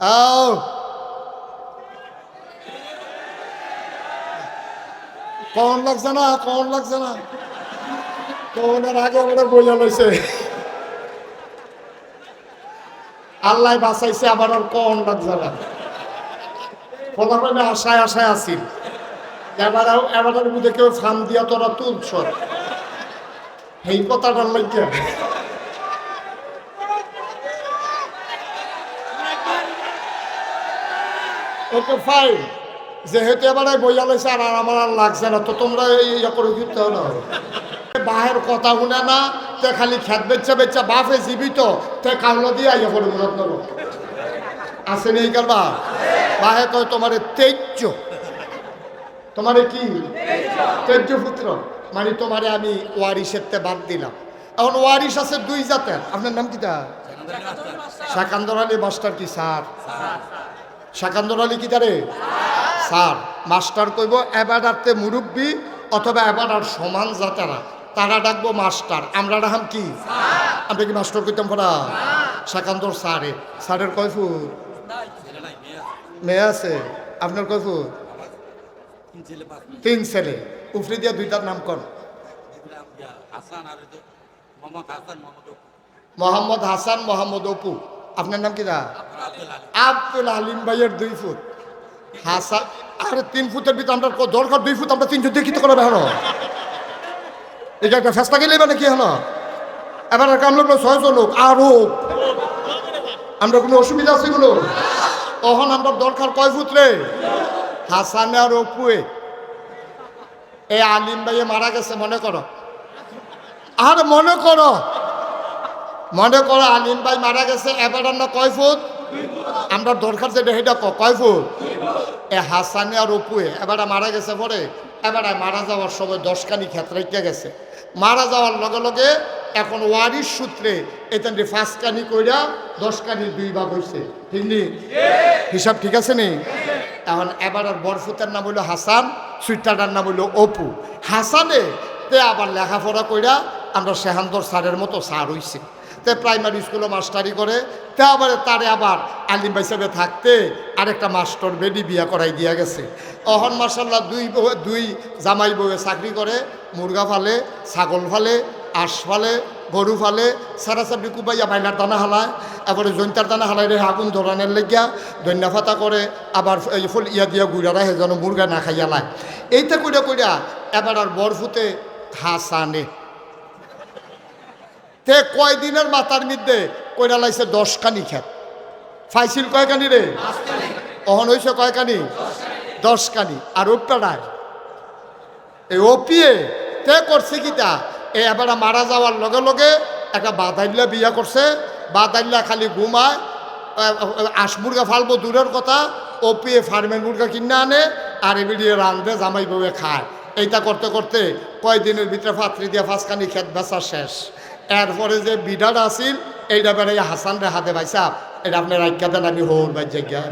আও কন লাগছে না? কন লাগছে না? কনের আগে আমরা বইয়া লইছে? আল্লাহ বাঁচাইছে, আবার আর কন লাগছে না? ফলাফলে আশায় আশায় আসিল এবার এবারের মধ্যে কেউ ফান দিয়া তোরা তুলছ। এই কথাটার লাগে ওকে ফাইন যেহেতু এবারে বইয়া লইছে আর আমার আর লাগছে না তো তোমরা ইয়ে করে দিতে না। বাহের কথা শুনে না তে খালি খেত বেচা বেচা বাপে জীবিত তে কাউলা দিয়ে ইয়ে করে মনে করো। আছে নেই কারবা বাহে কয় তোমার তেজ্য। তোমারে কি? তেজ্য পুত্র। মানে তোমারে আমি ওয়ারিসের তে বাদ দিলাম। এখন ওয়ারিস আছে দুই জাতের। আপনার নাম কিটা শাকান্দর আলী মাস্টার। কি স্যার। শাকান্দর আলী কি তারে স্যার মাস্টার কইব এবারাতে মুরব্বী অথবা এবারার সমান জাতেরা তারা ডাকবো মাস্টার আমরা ডাহাম কি? আমরা কি মাস্টার কইতাম পড়া শাকান্দর স্যারে। স্যারের কয় ফুট মেয়ে আছে। আপনার কয় ফুট তিন ছেলে। উফরি দিয়া দুইটার নাম কর মোহাম্মদ হাসান মোহাম্মদ অপু। আপনার নাম কি দা? আব্দুল আলী আব্দুল আলিম ভাইয়ের দুই ফুট। হাসা আরে, তিন ফুটের ভিতরে আমরা দরকার দুই ফুট, আমরা তিনজন দেখিতে করে বেহানো এটা একটা ফেসটা গেলে মানে কি হলো? এবার কাম লোক ছয়জন লোক। আরও আমরা কোনো অসুবিধা আছে গুলো তখন আমরা দরকার কয় ফুট রে? হাসানে আর অপুয়ে এই আলিম ভাইয়ে মারা গেছে, মনে করো। আর, মনে করো। মনে করো আলিম ভাই মারা গেছে এবার না কয় ফুট? আমরা দরকার যেটা ক- কয় ফুট? এ হাসানে আর অপুয়ে এবারে মারা গেছে পরে এবারে মারা যাওয়ার সময় দশখানি ক্ষেত্রে গেছে। মারা যাওয়ার লগে লগে এখন ওয়ারির সূত্রে এখান ফাঁসকানি কইরা দশখানি দুই ভাগ হয়েছে ঠিক নি? হিসাব ঠিক আছে নি? এখন এবার আর বরফুতের নাম হইল হাসান সুইটারটার নাম হইল অপু। হাসানে তে আবার লেখাপড়া কইরা আমরা সেহান্দর স্যারের মতো স্যার হইছে। তে প্রাইমারি স্কুলে মাস্টারি করে, তে আবার তারে আবার আলিম হিসাবে থাকতে আরেকটা মাস্টার বেডি বিয়া করাই দিয়া গেছে। অহন মার্শাল্লাহ দুই দুই জামাই বউয়ে চাকরি করে, মুরগা ফালে, ছাগল ফালে, আঁশ ফালে, গরু ফালে সারা সাবি কুবাইয়া বাইলার দানা হালায় এবারে জৈন্তার দানা হালাই রে আগুন ধরানের লেগিয়া ধন্যা ফাতা করে আবার এই ফুল ইয়া দিয়া গুড়ারা হে যেন মুরগা না খাইয়া লায়। এইটা কইরা কইরা এবার আর বরফুতে হাসানে তে কয় দিনের মাথার মধ্যে কইরা লাইছে দশখানি খেত। ফাইছিল কয়খানি রে? অহন হয়েছে কয়খানি? দশখানি। আর ওপটারায় এই ওপিয়ে তে করছে কিটা এ এবার মারা যাওয়ার লগে লগে একটা বাদাইল্লা বিয়া করছে। বাদাইল্লা খালি ঘুমায়। আশ মুরগা ফালবো দূরের কথা। ওপিয়ে ফার্মের মুরগা কিনে আনে আর এবিডিয়ে রান্ধে জামাই বউয়ে খায়। এইটা করতে করতে কয়দিনের ভিতরে ফাত্রি দিয়ে ফাঁসখানি খেত বেচা শেষ। এরপরে যে বিডার আসিল এইটা বেড়ে হাসান রে হাতে পাইছা এটা আপনি রাজ্ঞা দেন আমি হোর বাই জায়গা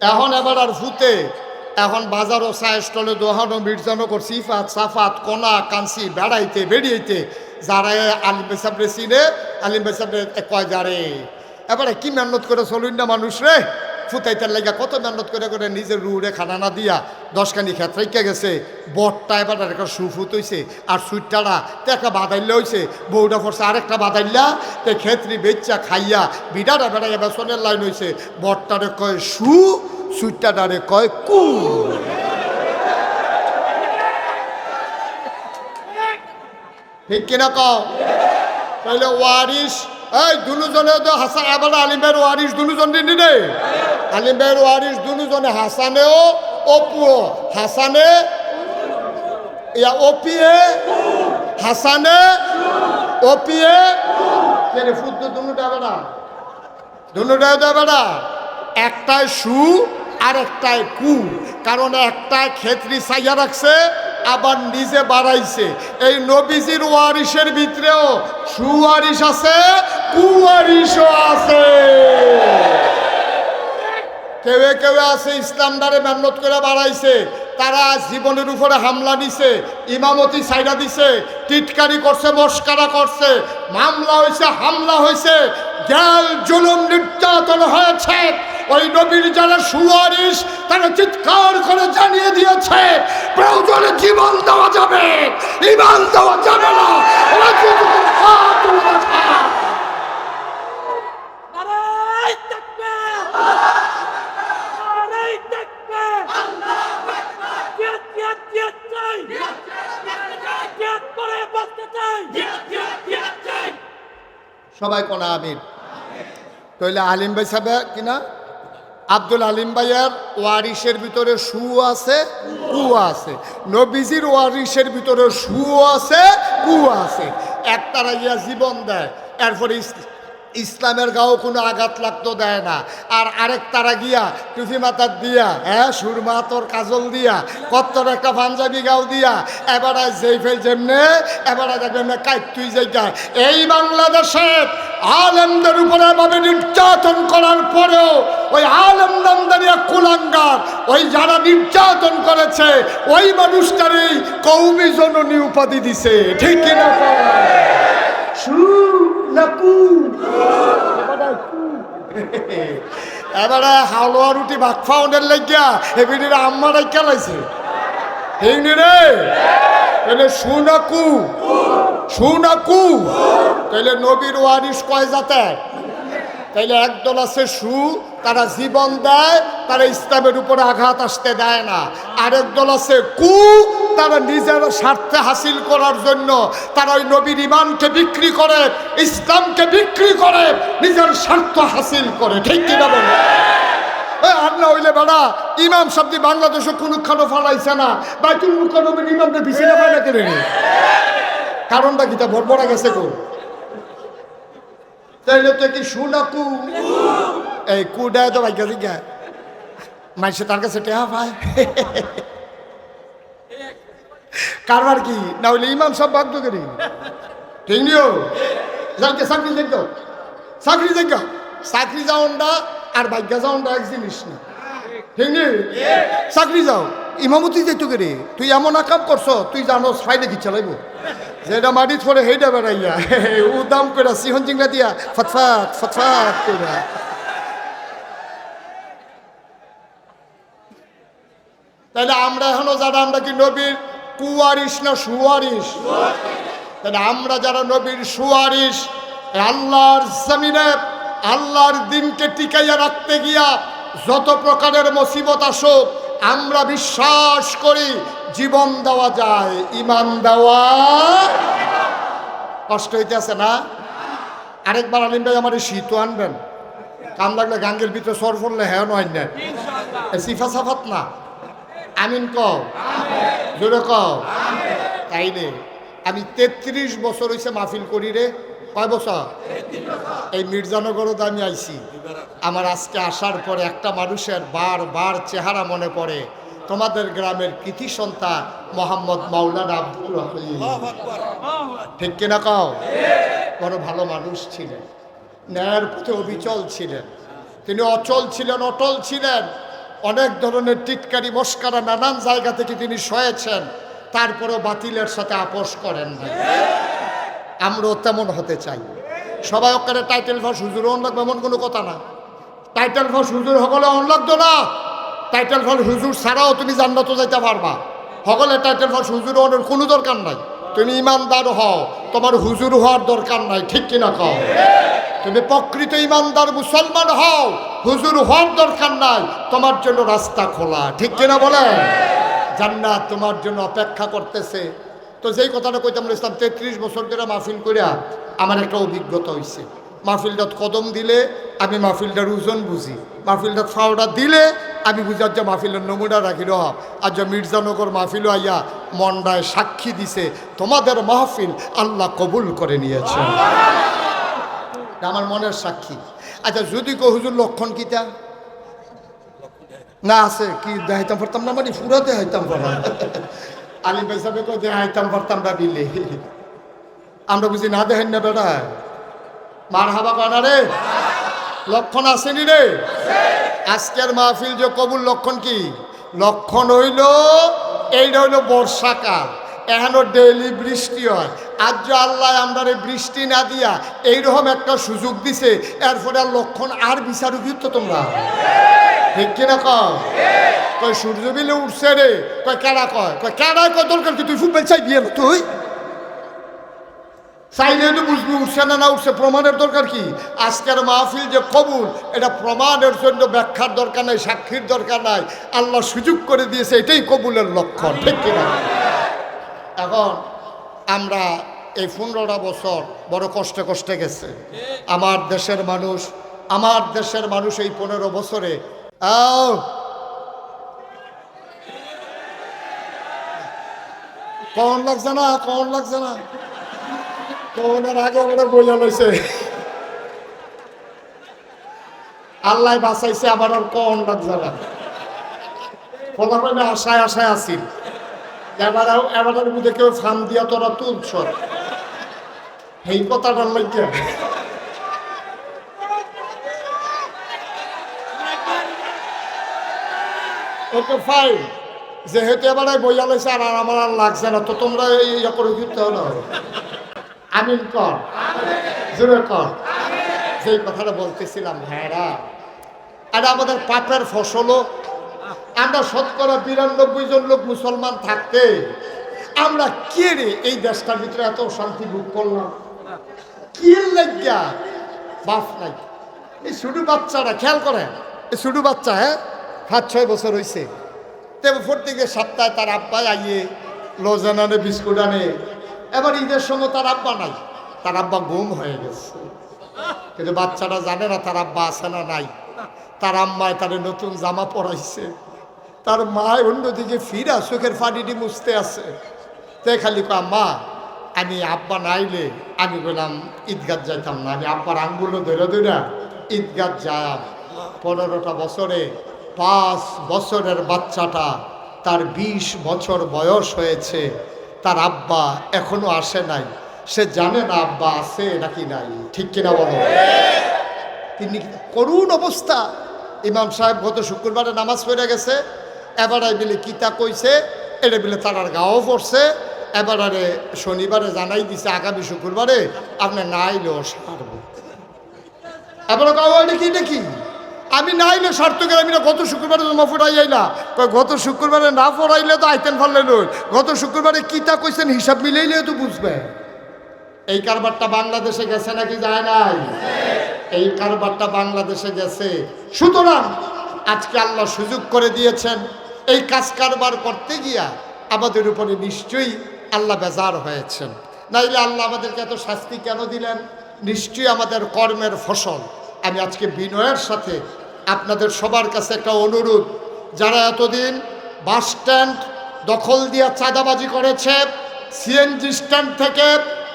এখন এবার আর ফুতে এখন বাজারও চা স্টলে দোহানো মির্জানগর সিফাত, সাফাত কনা কাঞ্চি, বেড়াইতে বেরিয়েতে যারা আলিম বেসাবরে চিনে, আলিম বেসাবরে কয়, যারে, এবারে কি মেহনত করে চলুন না মানুষ রে? ফুতাইতে লাগা কত মেহনত করে করে নিজের রুড়ে খানা না দিয়া দশখানি ক্ষেত্রে কে গেছে। বটটা এবার একটা সুফুত হইছে, আর সুইটারা তে একটা বাদাইল্লা হইছে। বউটা পড়ছে আরেকটা বাদাইল্লা, তে ক্ষেত্রি বেচ্চা খাইয়া বিডাটা বেড়াইয়া বেসনের লাইন হইছে। বটটারে কয় সু সুইটাটারে কয় কু। ঠিক কিনা কও? তাহলে ওয়ারিস এই দুজনে তো হাসান আবার আলিমের ওয়ারিস দুজন দিনি রে আলিমের ওয়ারিস দুজনে হাসানেও অপুও হাসানে? ইয়া ওপিয়ে হাসানে? ওপিয়ে ফুট তো দুটা বেড়া দুটাই তো বেড়া একটায় সু, আর একটায় কু। কারণ একটায় ক্ষেত্রি সাইয়া রাখছে, আবার নিজে বাড়াইছে। এই নবীজির ওয়ারিসের ভিতরেও সুয়ারিস আছে কুয়ারিসও আছে। কেউ কেউ আছে ইসলাম দ্বারে মেহনত করে বাড়াইছে, তারা জীবনের উপরে হামলা দিছে, ইমামতি সাইডা দিছে, টিটকারি করছে, মস্কারা করছে, মামলা হয়েছে হামলা হয়েছে গ্যাল জুলুম নির্যাতন হয়েছে। ওই নবীর যারা সুয়ারিস তারা চিৎকার করে জানিয়ে দিয়েছে, প্রয়োজনে জীবন দেওয়া যাবে, ইমান দেওয়া যাবে না। সবাই কোনা আমির তাইলে আলিম ভাই সাহেব, কিনা? আব্দুল আলিম ভাইয়ের ওয়ারিসের ভিতরে সু আছে কু আছে। নবীজির ওয়ারিসের ভিতরে সু আছে কু আছে। একতারা গিয়া জীবন দেয়, এরপরে ইসলামের গাও কোনো আঘাত লাগতো, দেয় না। আর আরেক তারা গিয়া টুফি মাথার দিয়া হ্যাঁ সুরমা তোর কাজল দিয়া, কত্তর একটা পাঞ্জাবি গাও দিয়া, এবারে যেই ফেল যেমনে এবারে দেখবেন কাইট তুই যেটা এই বাংলাদেশে আলেমদের উপরে এভাবে নির্যাতন করার পরেও ওই আলেম নামদারিয়া কুলাঙ্গার, ওই যারা নির্যাতন করেছে, ওই মানুষটারই কৌমি জননী উপাধি দিছে। ঠিক কিনা? সু না কু এবারে হালুয়া রুটি ভাত ফাউন্ডের লাগিয়া এবিডির আম্মারাই খেলাইছে হেইনি রে? তাহলে সুনাকু সুনাকু তাইলে নবীর ওয়ারিস কয় যাতে তাইলে একদল আছে সু তারা জীবন দেয়, তারা ইসলামের উপরে আঘাত আসতে দেয় না। আরেক দল আছে কু তারা নিজের স্বার্থে হাসিল করার জন্য তারা ওই নবীর ইমানকে বিক্রি করে, ইসলামকে বিক্রি করে, নিজের স্বার্থ হাসিল করে। ঠিক কিনা বলে আর কি? মাইসে তার কাছে টেহা পায়। কারবার কি? না হইলে ইমাম সব বাগ্য করি। ঠিক নিও? যাকে চাকরি দেখো চাকরি দেখো চাকরি যাওনটা আর ভাগ্য যাওনটা এক জিনিস না। ঠিক নেই চাকরি যাও। ইমামতি যেত করে। তুই এমন আকাম করছ, তুই জানো ফাইলে কি চালাইব? যেটা মাটিত পরে সেইটা বেড়াইয়া, ও দাম করে সিহন চিংড়া দিয়া ফটফাট ফটফাট করে তাহলে আমরা এখনও যারা আমরা কি নবীর কুয়ারিস না সুয়ারিস তাহলে আমরা যারা নবীর সুয়ারিস আল্লাহর জমিনে, আল্লাহর দিনকে টিকাইয়া রাখতে গিয়া যত প্রকারের মুসিবত আসুক, আমরা বিশ্বাস করি জীবন দেওয়া যায় ইমান দেওয়া কষ্ট হইতেছে না? আরেকবার আলিম ভাই আমার এই শীতও আনবেন। কাম লাগলে গাঙ্গের ভিতরে সর পড়লে হ্যাঁ নয় সিফা সাফাত না। আমিন কও। জোরে কও। তাইলে আমি তেত্রিশ বছর হয়েছে মাহফিল করি রে। কয় বছর? এই মির্জানগরত আমি আইছি। আমার আজকে আসার পরে একটা মানুষের বার বার চেহারা মনে পড়ে। তোমাদের গ্রামের কৃতি সন্তান মোহাম্মদ মাওলানা আব্দুল ঠিক কিনা কও? বড় ভালো মানুষ ছিলেন। ন্যায়ের পথে অবিচল ছিলেন। তিনি অচল ছিলেন, অটল ছিলেন। অনেক ধরনের টিটকারি, মস্কারা নানান জায়গা থেকে তিনি সয়েছেন। তারপরেও বাতিলের সাথে আপোষ করেন না আমরাও তেমন হতে চাই। সবাই ওখানে টাইটেল ফাঁস হুজুর অন লাগবে এমন কোনো কথা না। টাইটেল ফাঁস, হুজুর সকলে অন লাগতো না। টাইটেল ফাঁস, হুজুর ছাড়াও তুমি জান্নাত যাইতে পারবা। সকলে টাইটেল ফাঁস, হুজুর অনের কোনো দরকার নাই। তুমি ইমানদার হও, তোমার হুজুর হওয়ার দরকার নাই, ঠিক কিনা কও? তুমি প্রকৃত ইমানদার মুসলমান হও, হুজুর হওয়ার দরকার নাই, তোমার জন্য রাস্তা খোলা, ঠিক কিনা বলেন? জান্নাত তোমার জন্য অপেক্ষা করতেছে। তো যেই কথাটা কইতাম ইসলাম, তেত্রিশ বছর ধরে মাহফিল করিয়া আমার একটা অভিজ্ঞতা হয়েছে মাহফিলটাত কদম দিলে আমি মাহফিলটার ওজন বুঝি। মাহফিলটাত ফাওড়া দিলে আমি বুঝি আজ মাহফিলের নমুনা রাখি, রহ। আজ মির্জানগর মাহফিল আইয়া মন্ডায় সাক্ষী দিছে, তোমাদের মাহফিল আল্লাহ কবুল করে নিয়েছে। আমার মনের সাক্ষী। আচ্ছা যদি কো হুজুর লক্ষণ কিতা না আছে, কি দেখাইতাম পারতাম না মানে পুরো দেখাইতাম পারা আলিম ভাই সাহেব কই দেখাইতাম পারতাম না বিলে আমরা বুঝি না দেখেন না বেটা। মার হাবা কানা রে। লক্ষণ আসেনি রে। আজকের মাহফিল যে কবুল লক্ষণ কি? লক্ষণ হইল এইটা হলো বর্ষাকাল এখনও ডেইলি বৃষ্টি হয়। আজ যে আল্লাহ আমরা বৃষ্টি না দিয়া এইরকম একটা সুযোগ দিছে এরপরে আর লক্ষণ আর বিচারুক তো তোমরা। ঠিক কিনা কম কয় সূর্য বিলে উঠছে রে। কয়, কেডা কয়? কয় কয়? দরকার কি তুই ফুটবল চাই বিয়ে তুই? চাইলে তো বুঝবি উঠছে না না উঠছে? প্রমাণের দরকার কি? আজকের মাহফিল যে কবুল, এটা প্রমাণের জন্য ব্যাখ্যার দরকার নাই, সাক্ষীর দরকার নাই। আল্লাহ সুযোগ করে দিয়েছে, এটাই কবুলের লক্ষণ, ঠিক কিনা? এখন আমরা এই পনেরোটা বছর বড় কষ্টে কষ্টে গেছে। আমার দেশের মানুষ, আমার দেশের মানুষ এই পনেরো বছরে, আও! লাগছে না? কন লাগছে না? কনের আগে আমরা বইয়া লইছে। আল্লাহ বাঁচাইছে, আবার আর কন লাগছে না ফলাফলে আশায় আশায় আসিল এবার এবারের মধ্যে কেউ ফান দিয়া তোরা তুলছ এই কথাটার লাগে ওকে ফাইন যেহেতু এবারে বইয়া লইছে, আর আমার আর লাগছে না, তো তোমরা এই করে দিতে হলো আমিন কর। জোরে কর। যেই কথাটা বলতেছিলাম হ্যাঁ আর আমাদের পাপের ফসলও আমরা শতকরা বিরানব্বই জন লোক মুসলমান থাকতে, আমরা কে রে এই দেশটার ভিতরে এত শান্তি ভোগ করলাম? কি লাগিয়া? বাপ নাই। এই ছোট বাচ্চারা, খেয়াল করেন, এই ছোট বাচ্চা হ্যাঁ সাত ছয় বছর হয়েছে তবে প্রত্যেকের সপ্তাহে তার আব্বা আইয়ে লজেন আনে বিস্কুট আনে এবার ঈদের সময় তার আব্বা নাই। তার আব্বা গুম হয়ে গেছে। কিন্তু বাচ্চাটা জানে না তার আব্বা আছে না নাই। তার আম্মায় তার নতুন জামা পরাইছে। তার মা অন্যদিকে ফিরা, চোখের ফানিটি মুছতে আছে। তে খালি কয় মা আমি আব্বা নাইলে আমি বললাম ঈদগাত যাইতাম না। আমি আব্বার আঙ্গুলো ধরে ধরে ঈদগাত যাই পনেরোটা বছরে পাঁচ বছরের বাচ্চাটা তার বিশ বছর বয়স হয়েছে। তার আব্বা এখনও আসে নাই। সে জানে না আব্বা আছে নাকি নাই। ঠিক কিনা বলো? তিনি করুণ অবস্থা। ইমাম সাহেব গত শুক্রবারে নামাজ পড়ে গেছে। এবারে বিলে কিতা কইছে? এটা বিলে তারার গাও পড়ছে। এবারে শনিবারে জানাই দিছে, আগামী শুক্রবারে আপনি না আইলেও সারব। এবারে গাও এটা কি? দেখি আমি না আইলে শর্ত করে আমি না গত শুক্রবারে জমা ফুটাই আইলা। কয়, গত শুক্রবারে না পড়াইলে তো আইতেন ফেললে নই গত শুক্রবারে কিতা কইছেন হিসাব মিলাইলে তো বুঝবে। এই কারবারটা বাংলাদেশে গেছে নাকি যায় নাই? এই কারবারটা বাংলাদেশে গেছে। সুতরাং আজকে আল্লাহ সুযোগ করে দিয়েছেন, এই কাজ কারবার করতে গিয়া আমাদের উপরে নিশ্চয়ই আল্লাহ বেজার হয়েছেন। নাইলে আল্লাহ আমাদেরকে এত শাস্তি কেন দিলেন? নিশ্চয়ই আমাদের কর্মের ফসল। আমি আজকে বিনয়ের সাথে আপনাদের সবার কাছে একটা অনুরোধ। যারা এতদিন বাস স্ট্যান্ড দখল দিয়ে চাঁদাবাজি করেছে, সিএনজি স্ট্যান্ড থেকে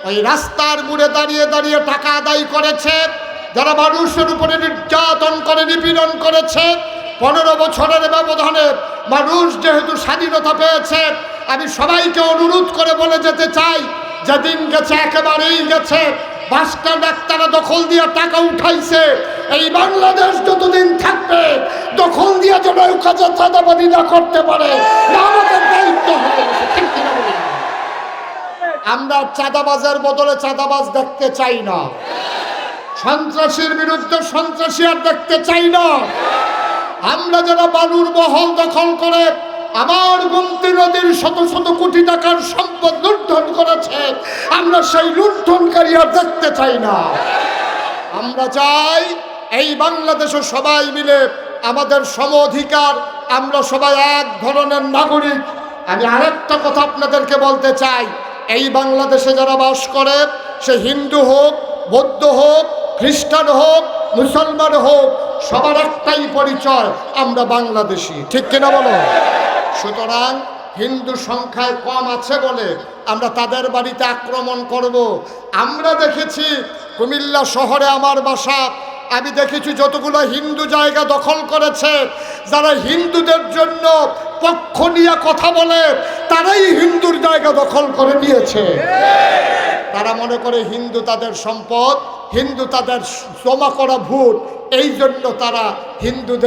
ওই রাস্তার মুড়ে দাঁড়িয়ে দাঁড়িয়ে টাকা আদায় করেছে, যারা মানুষের উপরে নির্যাতন করে, নিপীড়ন করেছে, পনেরো বছরের ব্যবধানে মানুষ যেহেতু স্বাধীনতা পেয়েছে, আমি সবাইকে অনুরোধ করে বলে যেতে চাই, যেদিন গেছে একেবারেই গেছে। বাসস্ট্যান্ড একতারা দখল দিয়ে টাকা উঠাইছে। এই বাংলাদেশ যতদিন থাকবে, দখল দিয়ে যেন কাজে চাঁদাবাদি না করতে পারে? আমরা চাঁদাবাজের বদলে চাঁদাবাজ দেখতে চাই না। সন্ত্রাসীর বিরুদ্ধে সন্ত্রাসী আর দেখতে চাই না। আমরা যারা বালুর মহল দখল করে, আমার গুমতি নদীর শত শত কোটি টাকার সম্পদ আমরা সেই লুণ্ঠনকারী আর দেখতে চাই না। আমরা চাই এই বাংলাদেশে সবাই মিলে আমাদের সম অধিকার, আমরা সবাই এক ধরনের নাগরিক। আমি আরেকটা কথা আপনাদেরকে বলতে চাই, এই বাংলাদেশে যারা বাস করে, সে হিন্দু হোক, বৌদ্ধ হোক, খ্রিস্টান হোক, মুসলমান হোক, সবার একটাই পরিচয়, আমরা বাংলাদেশি। ঠিক কিনা বলো? সুতরাং হিন্দু সংখ্যায় কম আছে বলে আমরা তাদের বাড়িতে আক্রমণ করব। আমরা দেখেছি কুমিল্লা শহরে আমার বাসা, আমি দেখেছি যতগুলো হিন্দু জায়গা দখল করেছে, যারা হিন্দুদের জন্য পক্ষ নিয়ে কথা বলে, তারাই হিন্দুর জায়গা দখল করে নিয়েছে। তারা মনে করে হিন্দু তাদের সম্পদ, হিন্দু তাদের জমা করা ভোট এই জন্য তারা হিন্দুদের